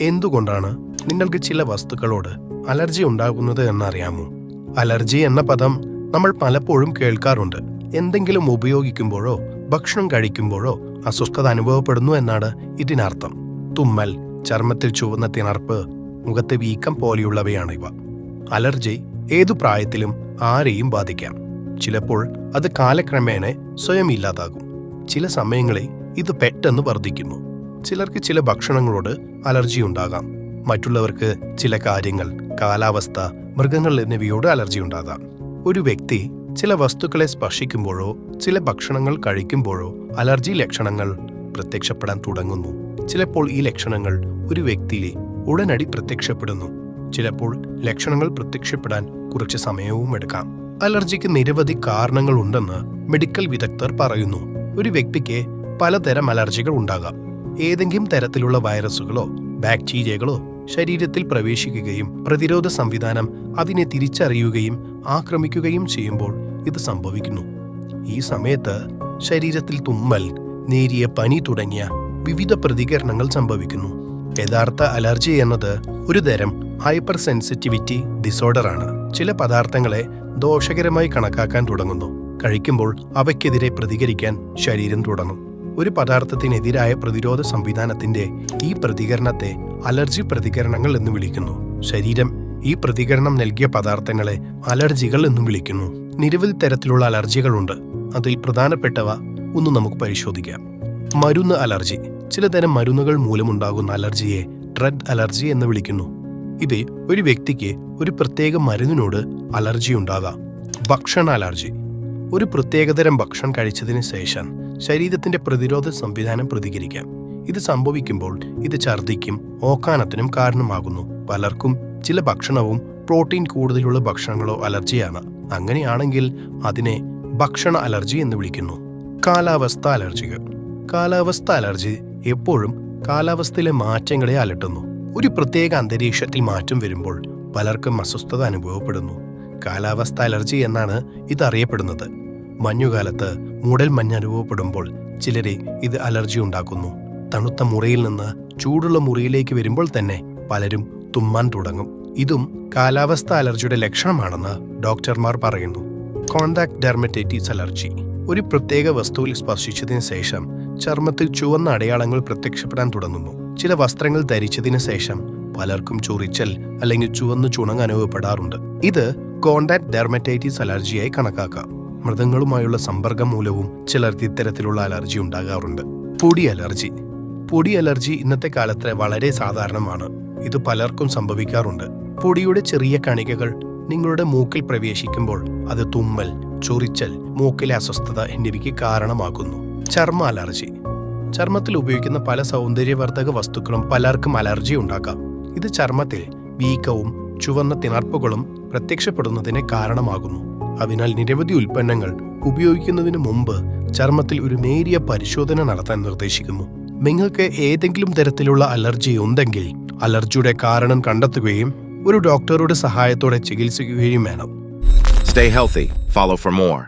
എന്തുകൊണ്ടാണ് നിങ്ങൾക്ക് ചില വസ്തുക്കളോട് അലർജി ഉണ്ടാകുന്നത് എന്നറിയാമോ? അലർജി എന്ന പദം നമ്മൾ പലപ്പോഴും കേൾക്കാറുണ്ട്. എന്തെങ്കിലും ഉപയോഗിക്കുമ്പോഴോ ഭക്ഷണം കഴിക്കുമ്പോഴോ അസ്വസ്ഥത അനുഭവപ്പെടുന്നു എന്നാണ് ഇതിനർത്ഥം. തുമ്മൽ ചർമ്മത്തിൽ ചുവന്ന തിണർപ്പ് മുഖത്തെ വീക്കം പോലെയുള്ളവയാണ് ഇവ അലർജി ഏതു പ്രായത്തിലും ആരെയും ബാധിക്കാം. ചിലപ്പോൾ അത് കാലക്രമേണ സ്വയം ഇല്ലാതാകും ചില സമയങ്ങളിൽ ഇത് പെട്ടെന്ന് വർദ്ധിക്കുന്നു. ചിലർക്ക് ചില ഭക്ഷണങ്ങളോട് അലർജി ഉണ്ടാകാം. മറ്റുള്ളവർക്ക് ചില കാര്യങ്ങൾ കാലാവസ്ഥ മൃഗങ്ങൾ എന്നിവയോട് അലർജി ഉണ്ടാകാം. ഒരു വ്യക്തി ചില വസ്തുക്കളെ സ്പർശിക്കുമ്പോഴോ ചില ഭക്ഷണങ്ങൾ കഴിക്കുമ്പോഴോ അലർജി ലക്ഷണങ്ങൾ പ്രത്യക്ഷപ്പെടാൻ തുടങ്ങുന്നു. ചിലപ്പോൾ ഈ ലക്ഷണങ്ങൾ ഒരു വ്യക്തിയിലെ ഉടനടി പ്രത്യക്ഷപ്പെടുന്നു. ചിലപ്പോൾ ലക്ഷണങ്ങൾ പ്രത്യക്ഷപ്പെടാൻ കുറച്ച് സമയവും എടുക്കാം. അലർജിക്ക് നിരവധി കാരണങ്ങൾ ഉണ്ടെന്ന് മെഡിക്കൽ വിദഗ്ധർ പറയുന്നു. ഒരു വ്യക്തിക്ക് പലതരം അലർജികൾ ഉണ്ടാകാം. ഏതെങ്കിലും തരത്തിലുള്ള വൈറസുകളോ ബാക്ടീരിയകളോ ശരീരത്തിൽ പ്രവേശിക്കുകയും പ്രതിരോധ സംവിധാനം അതിനെ തിരിച്ചറിയുകയും ആക്രമിക്കുകയും ചെയ്യുമ്പോൾ ഇത് സംഭവിക്കുന്നു. ഈ സമയത്ത് ശരീരത്തിൽ തുമ്മൽ നേരിയ പനി തുടങ്ങിയ വിവിധ പ്രതികരണങ്ങൾ സംഭവിക്കുന്നു. യഥാർത്ഥ അലർജി എന്നത് ഒരു തരം ഹൈപ്പർ സെൻസിറ്റിവിറ്റി ഡിസോർഡറാണ്. ചില പദാർത്ഥങ്ങളെ ദോഷകരമായി കണക്കാക്കാൻ തുടങ്ങുന്നു. കഴിക്കുമ്പോൾ അവയ്ക്കെതിരെ പ്രതികരിക്കാൻ ശരീരം തുടങ്ങും. ഒരു പദാർത്ഥത്തിനെതിരായ പ്രതിരോധ സംവിധാനത്തിന്റെ ഈ പ്രതികരണത്തെ അലർജി പ്രതികരണങ്ങൾ എന്ന് വിളിക്കുന്നു. ശരീരം ഈ പ്രതികരണം നൽകിയ പദാർത്ഥങ്ങളെ അലർജികൾ എന്നും വിളിക്കുന്നു. നിരവധി തരത്തിലുള്ള അലർജികളുണ്ട്. അതിൽ പ്രധാനപ്പെട്ടവ ഒന്ന് നമുക്ക് പരിശോധിക്കാം. മരുന്ന് അലർജി. ചിലതരം മരുന്നുകൾ മൂലമുണ്ടാകുന്ന അലർജിയെ ഡ്രഗ് അലർജി എന്ന് വിളിക്കുന്നു. ഇത് ഒരു വ്യക്തിക്ക് ഒരു പ്രത്യേക മരുന്നിനോട് അലർജി ഉണ്ടാകാം. ഭക്ഷണ അലർജി. ഒരു പ്രത്യേകതരം ഭക്ഷണം കഴിച്ചതിന് ശേഷം ശരീരത്തിന്റെ പ്രതിരോധ സംവിധാനം പ്രതികരിക്കാം. ഇത് സംഭവിക്കുമ്പോൾ ഇത് ഛർദിക്കും ഓക്കാനത്തിനും കാരണമാകുന്നു. പലർക്കും ചില ഭക്ഷണവും പ്രോട്ടീൻ കൂടുതലുള്ള ഭക്ഷണങ്ങളോ അലർജിയാണ്. അങ്ങനെയാണെങ്കിൽ അതിനെ ഭക്ഷണ അലർജി എന്ന് വിളിക്കുന്നു. കാലാവസ്ഥ അലർജികൾ. കാലാവസ്ഥ അലർജി എപ്പോഴും കാലാവസ്ഥയിലെ മാറ്റങ്ങളെ അലട്ടുന്നു. ഒരു പ്രത്യേക അന്തരീക്ഷത്തിൽ മാറ്റം വരുമ്പോൾ പലർക്കും അസ്വസ്ഥത അനുഭവപ്പെടുന്നു. കാലാവസ്ഥ അലർജി എന്നാണ് ഇതറിയപ്പെടുന്നത്. മഞ്ഞുകാലത്ത് മൂടൽ മഞ്ഞ് അനുഭവപ്പെടുമ്പോൾ ചിലരെ ഇത് അലർജി ഉണ്ടാക്കുന്നു. തണുത്ത മുറിയിൽ നിന്ന് ചൂടുള്ള മുറിയിലേക്ക് വരുമ്പോൾ തന്നെ പലരും തുമ്മാൻ തുടങ്ങും. ഇതും കാലാവസ്ഥ അലർജിയുടെ ലക്ഷണമാണെന്ന് ഡോക്ടർമാർ പറയുന്നു. Contact dermatitis allergy. ഒരു പ്രത്യേക വസ്തുവിൽ സ്പർശിച്ചതിന് ശേഷം ചർമ്മത്തിൽ ചുവന്ന അടയാളങ്ങൾ പ്രത്യക്ഷപ്പെടാൻ തുടങ്ങുന്നു. ചില വസ്ത്രങ്ങൾ ധരിച്ചതിന് ശേഷം പലർക്കും ചൊറിച്ചൽ അല്ലെങ്കിൽ ചുവന്ന് ചുണങ്ങ് അനുഭവപ്പെടാറുണ്ട്. ഇത് കോണ്ടാക്ട് ഡെർമറ്റൈറ്റിസ് അലർജിയായി കണക്കാക്കാം. മൃഗങ്ങളുമായുള്ള സമ്പർക്കം മൂലവും ചിലർക്ക് ഇത്തരത്തിലുള്ള അലർജി ഉണ്ടാകാറുണ്ട്. പൊടി അലർജി. പൊടി അലർജി ഇന്നത്തെ കാലത്ത് വളരെ സാധാരണമാണ്. ഇത് പലർക്കും സംഭവിക്കാറുണ്ട്. പൊടിയുടെ ചെറിയ കണികകൾ നിങ്ങളുടെ മൂക്കിൽ പ്രവേശിക്കുമ്പോൾ അത് തുമ്മൽ ചൊറിച്ചൽ മൂക്കിലെ അസ്വസ്ഥത എന്നിവയ്ക്ക് കാരണമാകുന്നു. ചർമ്മ അലർജി. ചർമ്മത്തിൽ ഉപയോഗിക്കുന്ന പല സൗന്ദര്യവർദ്ധക വസ്തുക്കളും പലർക്കും അലർജി ഉണ്ടാക്കാം. ഇത് ചർമ്മത്തിൽ വീക്കവും ചുവന്ന തിണർപ്പുകളും പ്രത്യക്ഷപ്പെടുന്നതിന് കാരണമാകുന്നു അതിനാൽ നിരവധി ഉൽപ്പന്നങ്ങൾ ഉപയോഗിക്കുന്നതിന് മുമ്പ് ചർമ്മത്തിൽ ഒരു നേരിയ പരിശോധന നടത്താൻ നിർദ്ദേശിക്കുന്നു നിങ്ങൾക്ക് ഏതെങ്കിലും തരത്തിലുള്ള അലർജി ഉണ്ടെങ്കിൽ അലർജിയുടെ കാരണം കണ്ടെത്തുകയും ഒരു ഡോക്ടറുടെ സഹായത്തോടെ ചികിത്സിക്കുകയും വേണം Stay healthy. Follow for more.